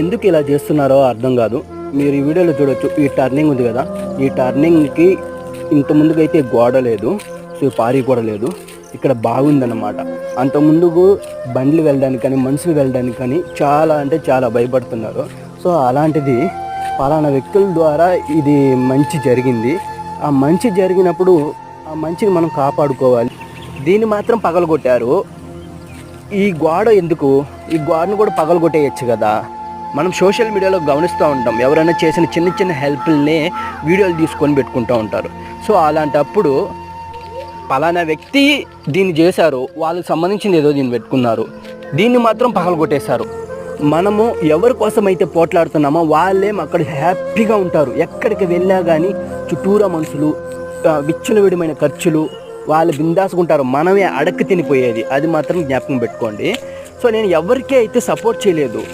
ఎందుకు ఇలా చేస్తున్నారో అర్థం కాదు. మీరు ఈ వీడియోలో చూడొచ్చు ఈ టర్నింగ్ ఉంది కదా. ఈ టర్నింగ్కి ఇంత ముందుకైతే గోడ లేదు సో పారి కూడా లేదు. ఇక్కడ బాగుందన్నమాట. అంత ముందుకు బండ్లు వెళ్ళడానికి కానీ మనుషులు వెళ్ళడానికి కానీ చాలా అంటే చాలా భయపడుతున్నారు. సో అలాంటిది పలానా వ్యక్తుల ద్వారా ఇది మంచి జరిగింది. ఆ మంచి జరిగినప్పుడు ఆ మంచిని మనం కాపాడుకోవాలి. దీన్ని మాత్రం పగలగొట్టారు. ఈ గోడ ఎందుకు? ఈ గోడను కూడా పగలగొట్టేయచ్చు కదా. మనం సోషల్ మీడియాలో గమనిస్తూ ఉంటాం. ఎవరైనా చేసిన చిన్న చిన్న హెల్ప్లనే వీడియోలు తీసుకొని పెట్టుకుంటూ ఉంటారు. సో అలాంటప్పుడు పలానా వ్యక్తి దీన్ని చేశారు. వాళ్ళకి సంబంధించింది ఏదో దీన్ని పెట్టుకున్నారు. దీన్ని మాత్రం పగలగొట్టేశారు మనము ఎవరి కోసం అయితే పోట్లాడుతున్నామో వాళ్ళేం అక్కడ హ్యాపీగా ఉంటారు. ఎక్కడికి వెళ్ళా కానీ చుట్టూరా మనుషులు విచ్చలవిడమైన ఖర్చులు వాళ్ళు బిందాసుకుంటారు మనమే అడక్కి తినిపోయేది. అది మాత్రం జ్ఞాపకం పెట్టుకోండి. సో నేను ఎవరికీ అయితే సపోర్ట్ చేయలేదు.